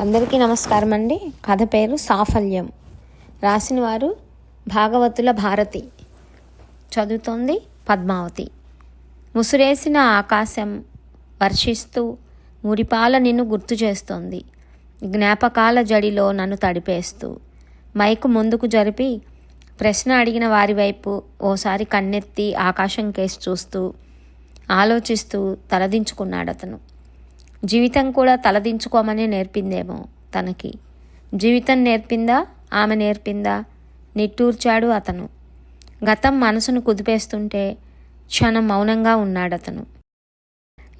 అందరికీ నమస్కారం అండి కథ పేరు సాఫల్యం. రాసిన వారు భాగవతుల భారతి. చదువుతోంది పద్మావతి. ముసురేసిన ఆకాశం వర్షిస్తూ మురిపాల నిన్ను గుర్తు చేస్తోంది. జ్ఞాపకాల జడిలో నన్ను తడిపేస్తూ. మైకు ముందుకు జరిపి ప్రశ్న అడిగిన వారి వైపు ఓసారి కన్నెత్తి ఆకాశం కేసి చూస్తూ ఆలోచిస్తూ తలదించుకున్నాడు అతను జీవితం కూడా తలదించుకోమని నేర్పిందేమో తనకి. జీవితం నేర్పిందా? ఆమె నేర్పిందా? నిట్టూర్చాడు అతను. గతం మనసును కుదిపేస్తుంటే క్షణం మౌనంగా ఉన్నాడతను.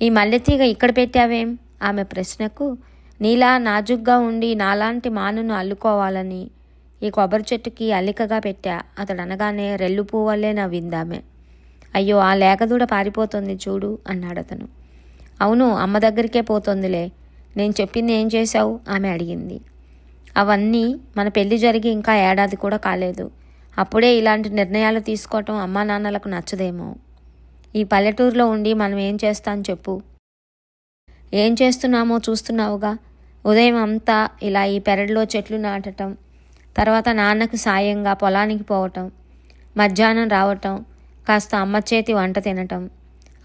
ఈ మల్లెతీగ ఇక్కడ పెట్టావేం? ఆమె ప్రశ్నకు. నీలా నాజుగ్గా ఉండి నాలాంటి మానును అల్లుకోవాలని ఈ కొబ్బరి చెట్టుకి అల్లికగా పెట్టా. అతడు అనగానే రెల్లు పువ్వల్లే నవ్విందామె. అయ్యో ఆ లేకదూడ పారిపోతుంది చూడు అన్నాడతను. అవును అమ్మ దగ్గరికే పోతోందిలే. నేను చెప్పింది ఏం చేశావు? ఆమె అడిగింది. అవన్నీ మన పెళ్ళి జరిగి ఇంకా ఏడాది కూడా కాలేదు. అప్పుడే ఇలాంటి నిర్ణయాలు తీసుకోవటం అమ్మా నాన్నలకు నచ్చదేమో. ఈ పల్లెటూరులో ఉండి మనం ఏం చేస్తాం చెప్పు. ఏం చేస్తున్నామో చూస్తున్నావుగా? ఉదయం అంతా ఇలా ఈ పెరడులో చెట్లు నాటటం తర్వాత నాన్నకు సాయంగా పొలానికి పోవటం మధ్యాహ్నం రావటం కాస్త అమ్మ చేతి వంట తినటం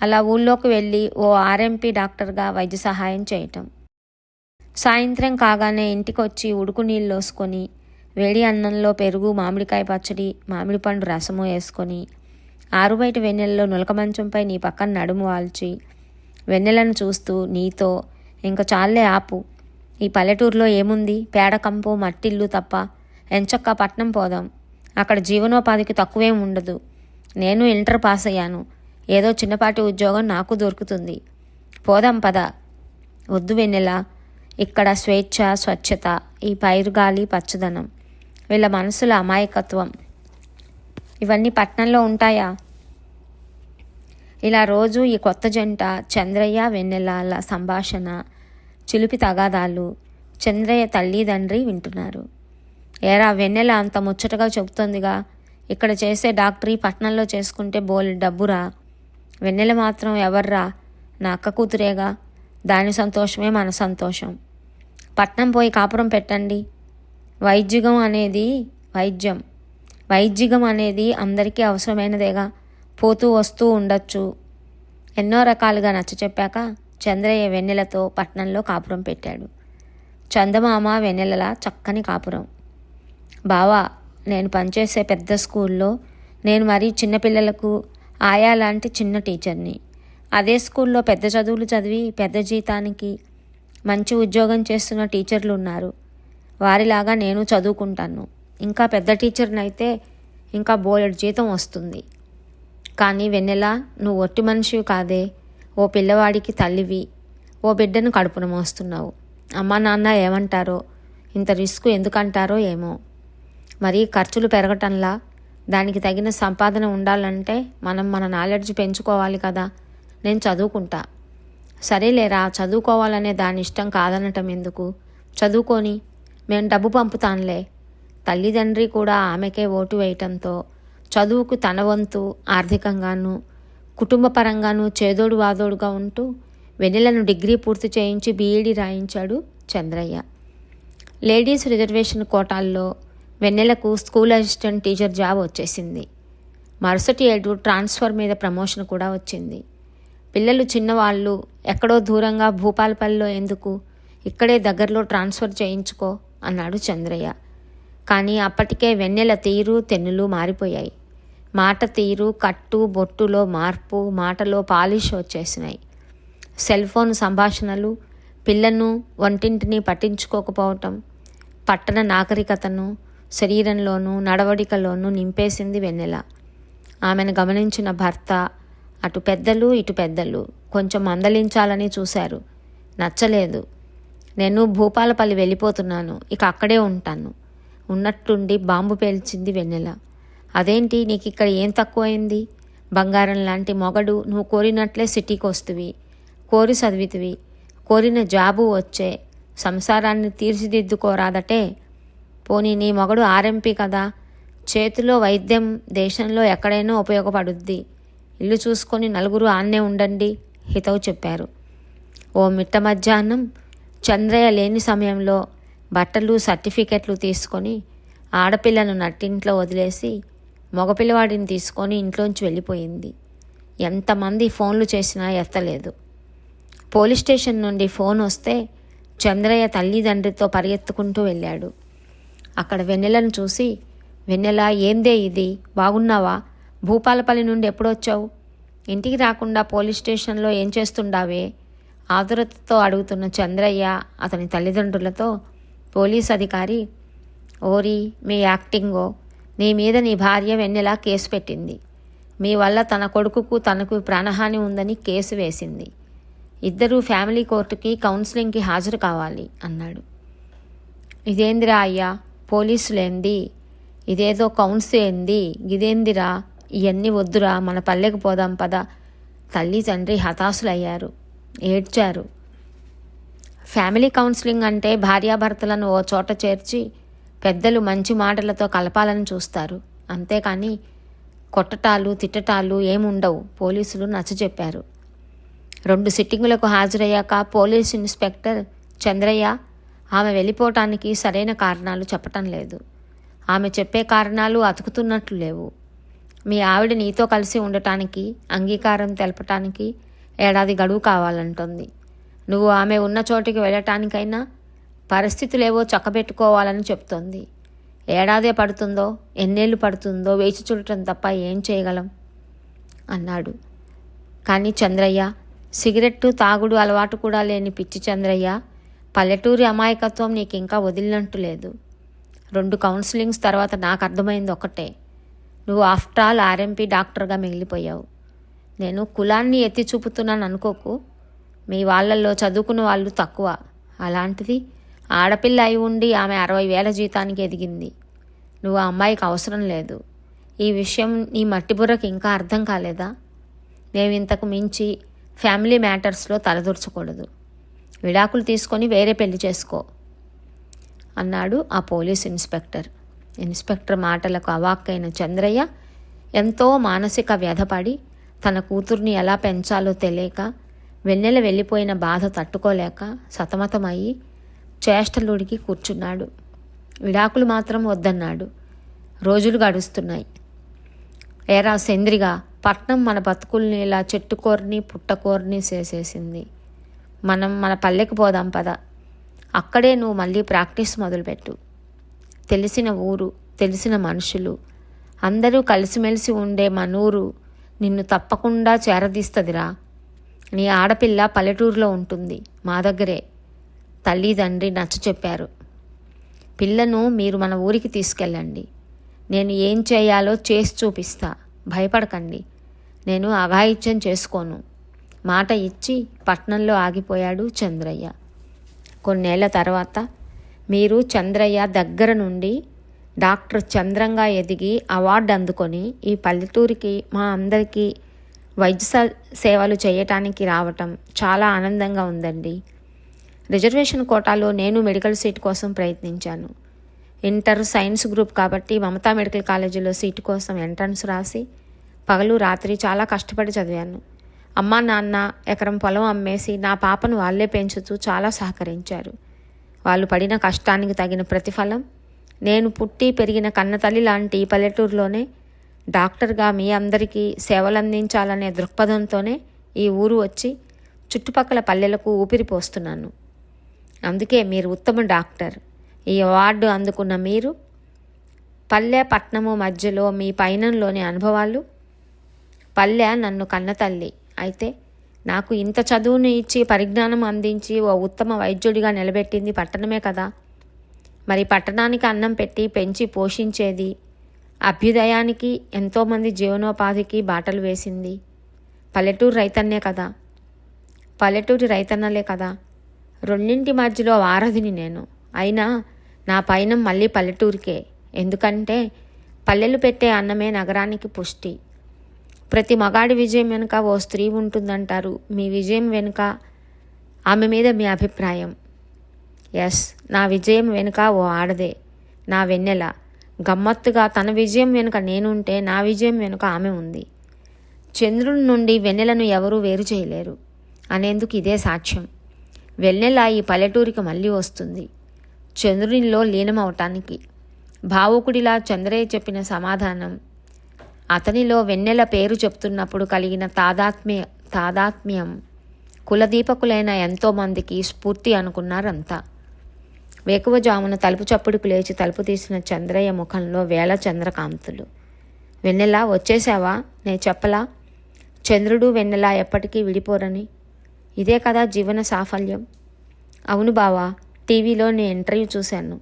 అలా ఊళ్ళోకి వెళ్ళి ఓ ఆర్ఎంపీ డాక్టర్గా వైద్య సహాయం చేయటం. సాయంత్రం కాగానే ఇంటికి వచ్చి ఉడుకు నీళ్ళోసుకొని వేడి అన్నంలో పెరుగు మామిడికాయ పచ్చడి మామిడి పండు రసము వేసుకొని ఆరుబయట వెన్నెలలో నులక మంచంపై నీ పక్కన నడుము వాల్చి వెన్నెలను చూస్తూ నీతో ఇంక చాలే ఆపు. ఈ పల్లెటూరులో ఏముంది? పేడ కంపు మట్టిల్లు తప్ప ఎంచక్క పట్నం పోదాం. అక్కడ జీవనోపాధికి తక్కువేం ఉండదు. నేను ఇంటర్ పాస్ అయ్యాను ఏదో చిన్నపాటి ఉద్యోగం నాకు దొరుకుతుంది. పోదాం పద. వద్దు వెన్నెల. ఇక్కడ స్వేచ్ఛ స్వచ్ఛత ఈ పైరుగాలి పచ్చదనం. వీళ్ళ మనసుల అమాయకత్వం. ఇవన్నీ పట్నంలో ఉంటాయా? ఇలా రోజు ఈ కొత్త జంట చంద్రయ్య వెన్నెలాల సంభాషణ చిలిపి తగాదాలు చంద్రయ్య తల్లిదండ్రి వింటున్నారు. ఏరా వెన్నెల అంత ముచ్చటగా చెబుతోందిగా. ఇక్కడ చేసే డాక్టరీ పట్నంలో చేసుకుంటే బోల్ డబ్బురా. వెన్నెల మాత్రం ఎవర్రా? నా అక్క కూతురేగా? దాని సంతోషమే మన సంతోషం. పట్నం పోయి కాపురం పెట్టండి. వైద్యుగం అనేది వైద్యం. వైద్యుగం అనేది అందరికీ అవసరమైనదేగా. పోతూ వస్తూ ఉండొచ్చు. ఎన్నో రకాలుగా నచ్చ చెప్పాక చంద్రయ్య వెన్నెలతో పట్నంలో కాపురం పెట్టాడు. చందమామ వెన్నెలల చక్కని కాపురం. బావా నేను పనిచేసే పెద్ద స్కూల్లో నేను మరీ చిన్నపిల్లలకు ఆయా లాంటి చిన్న టీచర్ని. అదే స్కూల్లో పెద్ద చదువులు చదివి పెద్ద జీతానికి మంచి ఉద్యోగం చేస్తున్న టీచర్లు ఉన్నారు. వారిలాగా నేను చదువుకుంటాను. ఇంకా పెద్ద టీచర్ని అయితే ఇంకా బోలెడు జీతం వస్తుంది. కానీ వెన్నెల నువ్వు ఒట్టి మనిషివి కాదే. ఓ పిల్లవాడికి తల్లివి. ఓ బిడ్డను కడుపున మోస్తున్నావు. అమ్మా నాన్న ఏమంటారో? ఇంత రిస్క్ ఎందుకంటారో ఏమో? మరి ఖర్చులు పెరగటంలా దానికి తగిన సంపాదన ఉండాలంటే మనం మన నాలెడ్జ్ పెంచుకోవాలి కదా. నేను చదువుకుంటా. సరేలేరా చదువుకోవాలనే దాని ఇష్టం కాదనటం ఎందుకు? చదువుకొని మేము డబ్బు పంపుతానులే. తల్లిదండ్రి కూడా ఆమెకే ఓటు వేయటంతో చదువుకు తన వంతు ఆర్థికంగాను కుటుంబపరంగాను చేదోడు వాదోడుగా ఉంటూ వెన్నెలను డిగ్రీ పూర్తి చేయించి బీఈడీ రాయించాడు చంద్రయ్య. లేడీస్ రిజర్వేషన్ కోటాల్లో వెన్నెలకు స్కూల్ అసిస్టెంట్ టీచర్ జాబ్ వచ్చేసింది. మరుసటి ఏడు ట్రాన్స్ఫర్ మీద ప్రమోషన్ కూడా వచ్చింది. పిల్లలు చిన్నవాళ్ళు ఎక్కడో దూరంగా భూపాలపల్లిలో ఎందుకు ఇక్కడే దగ్గరలో ట్రాన్స్ఫర్ చేయించుకో అన్నాడు చంద్రయ్య. కానీ అప్పటికే వెన్నెల తీరు తెన్నులు మారిపోయాయి. మాట తీరు కట్టు బొట్టులో మార్పు మాటలో పాలిష్ వచ్చేసినాయి. సెల్ ఫోన్ సంభాషణలు పిల్లను వంటింటిని పట్టించుకోకపోవటం పట్టణ నాగరికతను శరీరంలోనూ నడవడికలోనూ నింపేసింది వెన్నెల. ఆమెను గమనించిన భర్త అటు పెద్దలు ఇటు పెద్దలు కొంచెం మందలించాలని చూశారు. నచ్చలేదు. నేను భూపాలపల్లి వెళ్ళిపోతున్నాను. ఇక అక్కడే ఉంటాను. ఉన్నట్టుండి బాంబు పేల్చింది వెన్నెల. అదేంటి? నీకు ఇక్కడ ఏం తక్కువైంది? బంగారం లాంటి మొగడు నువ్వు కోరినట్లే సిటీకి వస్తువి కోరి చదివితివి. కోరిన జాబు వచ్చే. సంసారాన్ని తీర్చిదిద్దుకోరాదటే. పోనీ నీ మొగడు ఆర్ఎంపీ కదా? చేతిలో వైద్యం దేశంలో ఎక్కడైనా ఉపయోగపడుద్ది. ఇల్లు చూసుకొని నలుగురు ఆన్నే ఉండండి హితవు చెప్పారు. ఓ మిట్ట మధ్యాహ్నం చంద్రయ్య లేని సమయంలో బట్టలు సర్టిఫికెట్లు తీసుకొని ఆడపిల్లను నట్టింట్లో వదిలేసి మగపిల్లవాడిని తీసుకొని ఇంట్లోంచి వెళ్ళిపోయింది. ఎంతమంది ఫోన్లు చేసినా ఎత్తలేదు. పోలీస్ స్టేషన్ నుండి ఫోన్ వస్తే చంద్రయ్య తల్లిదండ్రితో పరిగెత్తుకుంటూ వెళ్ళాడు. అక్కడ వెన్నెలను చూసి వెన్నెల ఏందే ఇది? బాగున్నావా? భూపాలపల్లి నుండి ఎప్పుడొచ్చావు? ఇంటికి రాకుండా పోలీస్ స్టేషన్లో ఏం చేస్తుండావే? ఆదురతతో అడుగుతున్న చంద్రయ్య అతని తల్లిదండ్రులతో పోలీస్ అధికారి ఓరి మీ యాక్టింగో నీ మీద నీ భార్య వెన్నెల కేసు పెట్టింది? మీ వల్ల తన కొడుకుకు తనకు ప్రాణహాని ఉందని కేసు వేసింది. ఇద్దరూ ఫ్యామిలీ కోర్టుకి కౌన్సిలింగ్కి హాజరు కావాలి అన్నాడు. ఇదేందిరా అయ్యా? పోలీసులేంది? ఇదేదో కౌన్స్ ఏంది ఇదేందిరా? ఇవన్నీ వద్దురా మన పల్లెకు పోదాం పద. తల్లి తండ్రి హతాశులయ్యారు. ఏడ్చారు. ఫ్యామిలీ కౌన్సిలింగ్ అంటే భార్యాభర్తలను ఓ చోట చేర్చి పెద్దలు మంచి మాటలతో కలపాలని చూస్తారు. అంతేకాని కొట్టటాలు తిట్టటాలు ఏముండవు పోలీసులు నచ్చజెప్పారు. రెండు సిట్టింగులకు హాజరయ్యాక పోలీస్ ఇన్స్పెక్టర్ చంద్రయ్య ఆమె వెళ్ళిపోవటానికి సరైన కారణాలు చెప్పటం లేదు. ఆమె చెప్పే కారణాలు అతుకుతున్నట్లు లేవు. మీ ఆవిడ నీతో కలిసి ఉండటానికి అంగీకారం తెలపటానికి ఏడాది గడువు కావాలంటుంది. నువ్వు ఆమె ఉన్న చోటికి వెళ్ళటానికైనా పరిస్థితులేవో చక్కబెట్టుకోవాలని చెప్తోంది. ఏడాదే పడుతుందో ఎన్నేళ్ళు పడుతుందో వేచి చూడటం తప్ప ఏం చేయగలం? అన్నాడు. కానీ చంద్రయ్య సిగరెట్టు తాగుడు అలవాటు కూడా లేని పిచ్చి చంద్రయ్య పల్లెటూరి అమాయకత్వం నీకు ఇంకా వదిలినట్టు లేదు. రెండు కౌన్సిలింగ్స్ తర్వాత నాకు అర్థమైంది ఒకటే నువ్వు ఆఫ్టర్ ఆల్ ఆర్ఎంపీ డాక్టర్గా మిగిలిపోయావు. నేను కులాన్ని ఎత్తి చూపుతున్నాను అనుకోకు. మీ వాళ్ళల్లో చదువుకున్న వాళ్ళు తక్కువ. అలాంటిది ఆడపిల్ల అయి ఉండి ఆమె అరవై వేల జీతానికి ఎదిగింది. నువ్వు ఆ అమ్మాయికి అవసరం లేదు. ఈ విషయం నీ మట్టిబుర్రకి ఇంకా అర్థం కాలేదా? మేము ఇంతకు మించి ఫ్యామిలీ మ్యాటర్స్లో తలదూర్చకూడదు. విడాకులు తీసుకొని వేరే పెళ్ళి చేసుకో అన్నాడు ఆ పోలీస్ ఇన్స్పెక్టర్. ఇన్స్పెక్టర్ మాటలకు అవాక్కైన చంద్రయ్య ఎంతో మానసిక వ్యధపడి తన కూతుర్ని ఎలా పెంచాలో తెలియక వెన్నెల వెళ్ళిపోయిన బాధ తట్టుకోలేక సతమతమయ్యి చేష్టలుడికి కూర్చున్నాడు. విడాకులు మాత్రం వద్దన్నాడు. రోజులు గడుస్తున్నాయి. ఏరా సెంద్రిగా పట్నం మన బతుకుల్ని ఇలా చెట్టుకోరిని పుట్టకోరిని చేసేసింది. మనం మన పల్లెకి పోదాం పద. అక్కడే నువ్వు మళ్ళీ ప్రాక్టీస్ మొదలుపెట్టు. తెలిసిన ఊరు తెలిసిన మనుషులు అందరూ కలిసిమెలిసి ఉండే మనూరు నిన్ను తప్పకుండా చేరదీస్తుందిరా. నీ ఆడపిల్ల పల్లెటూరులో ఉంటుంది మా దగ్గరే తల్లి తండ్రి నచ్చ చెప్పారు. పిల్లను మీరు మన ఊరికి తీసుకెళ్ళండి. నేను ఏం చేయాలో చేసి చూపిస్తా భయపడకండి. నేను అఘాయిత్యం చేసుకోను. మాట ఇచ్చి పట్నంలో ఆగిపోయాడు చంద్రయ్య. కొన్నేళ్ళ తర్వాత మీరు చంద్రయ్య దగ్గర నుండి డాక్టర్ చంద్రంగా ఎదిగి అవార్డు అందుకొని ఈ పల్లెటూరికి మా అందరికీ వైద్య సేవలు చేయటానికి రావటం చాలా ఆనందంగా ఉందండి. రిజర్వేషన్ కోటాలో నేను మెడికల్ సీట్ కోసం ప్రయత్నించాను. ఇంటర్ సైన్స్ గ్రూప్ కాబట్టి మమతా మెడికల్ కాలేజీలో సీటు కోసం ఎంట్రన్స్ రాసి పగలు రాత్రి చాలా కష్టపడి చదివాను. అమ్మా నాన్న ఎకరం పొలం అమ్మేసి నా పాపను వాళ్ళే పెంచుతూ చాలా సహకరించారు. వాళ్ళు పడిన కష్టానికి తగిన ప్రతిఫలం నేను పుట్టి పెరిగిన కన్నతల్లి లాంటి ఈ పల్లెటూరులోనే డాక్టర్గా మీ అందరికీ సేవలందించాలనే దృక్పథంతోనే ఈ ఊరు వచ్చి చుట్టుపక్కల పల్లెలకు ఊపిరి పోస్తున్నాను. అందుకే మీరు ఉత్తమ డాక్టర్. ఈ అవార్డు అందుకున్న మీరు పల్లె పట్నము మధ్యలో మీ పయనంలోని అనుభవాలు పల్లె నన్ను కన్నతల్లి అయితే నాకు ఇంత చదువును ఇచ్చి పరిజ్ఞానం అందించి ఓ ఉత్తమ వైద్యుడిగా నిలబెట్టింది పట్టణమే కదా. మరి పట్టణానికి అన్నం పెట్టి పెంచి పోషించేది అభ్యుదయానికి ఎంతోమంది జీవనోపాధికి బాటలు వేసింది. పల్లెటూరు రైతన్నే కదా. పల్లెటూరి రైతన్నలే కదా. రెండింటి మధ్యలో వారధిని నేను. అయినా నా పైన మళ్ళీ పల్లెటూరికే. ఎందుకంటే పల్లెలు పెట్టే అన్నమే నగరానికి పుష్టి. ప్రతి మగాడి విజయం వెనుక ఓ స్త్రీ ఉంటుందంటారు. మీ విజయం వెనుక ఆమె మీద మీ అభిప్రాయం. ఎస్ నా విజయం వెనుక ఓ ఆడదే నా వెన్నెల. గమ్మత్తుగా తన విజయం వెనుక నేనుంటే నా విజయం వెనుక ఆమె ఉంది. చంద్రుడి నుండి వెన్నెలను ఎవరూ వేరు చేయలేరు. అనేందుకు ఇదే సాక్ష్యం. వెన్నెల ఈ పల్లెటూరికి మళ్ళీ వస్తుంది. చంద్రునిలో లీనమవటానికి. భావుకుడిలా చంద్రయ్య చెప్పిన సమాధానం అతనిలో వెన్నెల పేరు చెప్తున్నప్పుడు కలిగిన తాదాత్మ్య తాదాత్మ్యం కులదీపకులైన ఎంతోమందికి స్ఫూర్తి అనుకున్నారంతా. వేకువజామున తలుపు చప్పుడుకు లేచి తలుపు తీసిన చంద్రయ్య ముఖంలో వేల చంద్రకాంతులు. వెన్నెల వచ్చేసావా నే చెప్పలా? చంద్రుడు వెన్నెల ఎప్పటికీ విడిపోరని? ఇదే కదా జీవన సాఫల్యం. అవును బావా టీవీలో నేను ఇంటర్వ్యూ చూశాను.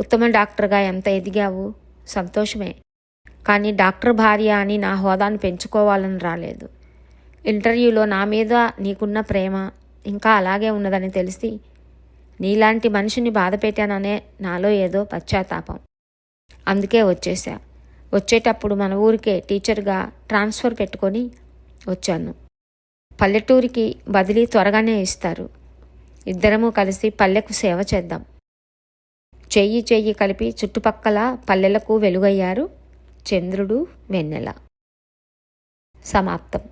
ఉత్తమ డాక్టర్గా ఎంత ఎదిగావు? సంతోషమే. కానీ డాక్టర్ భార్య అని నా హోదాను పెంచుకోవాలని రాలేదు. ఇంటర్వ్యూలో నా మీద నీకున్న ప్రేమ ఇంకా అలాగే ఉన్నదని తెలిసి నీలాంటి మనిషిని బాధ పెట్టాననే నాలో ఏదో పశ్చాత్తాపం. అందుకే వచ్చేసా వచ్చేటప్పుడు మన ఊరికే టీచర్గా ట్రాన్స్ఫర్ పెట్టుకొని వచ్చాను. పల్లెటూరికి బదిలీ త్వరగానే ఇస్తారు. ఇద్దరము కలిసి పల్లెకు సేవ చేద్దాం. చెయ్యి చెయ్యి కలిపి చుట్టుపక్కల పల్లెలకు వెలుగయ్యారు. చంద్రుడు వెన్నెల. సమాప్తం.